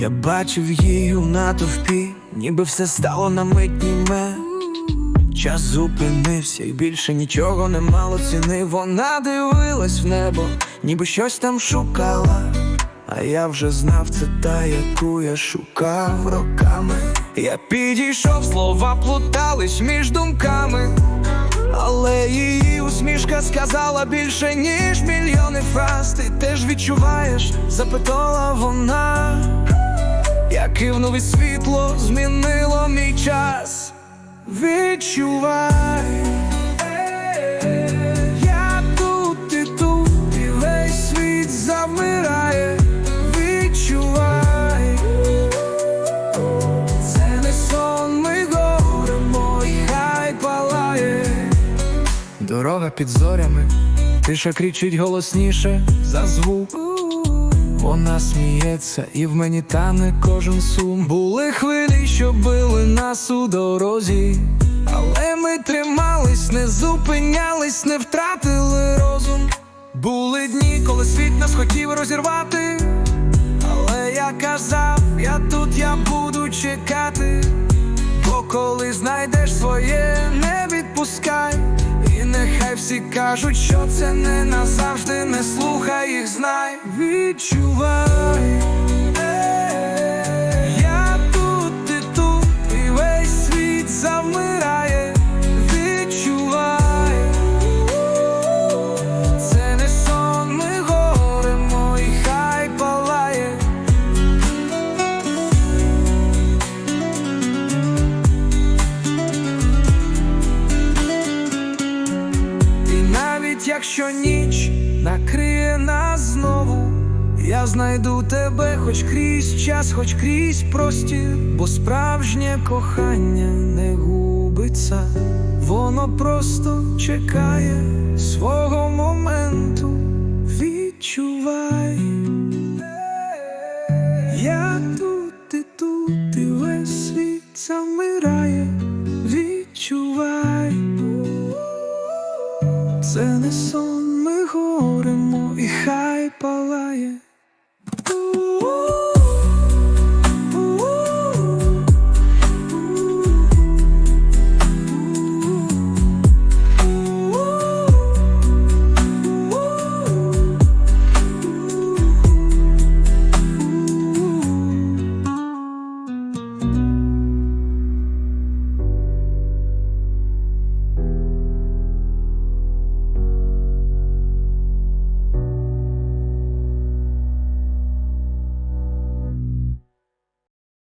Я бачив її у натовпі, ніби все стало на мить німе. Час зупинився і більше нічого не мало ціни. Вона дивилась в небо, ніби щось там шукала. А я вже знав, це та, яку я шукав роками. Я підійшов, слова плутались між думками. Але її усмішка сказала більше, ніж мільйони фраз. Ти теж відчуваєш, запитала вона. Я кивнув і світло змінило мій час. Відчувай, я тут, ти тут, і весь світ завмирає. Відчувай, це не сон, ми говоримо, і хай палає. Дорога під зорями, тиша кричить голосніше за звук. Вона сміється, і в мені тане кожен сум. Були хвилі, що били нас у дорозі, але ми тримались, не зупинялись, не втратили розум. Були дні, коли світ нас хотів розірвати. Але я казав, я тут, я буду чекати. Бо коли знайдеш своє, не відпускай. І кажуть, що це не назавжди, не слухай їх, знай, відчувай. Якщо ніч накриє нас знову, я знайду тебе хоч крізь час, хоч крізь простір, бо справжнє кохання не губиться, воно просто чекає свого моменту. Відчувай, я тут, ти тут, і весь світ замирає. Палає.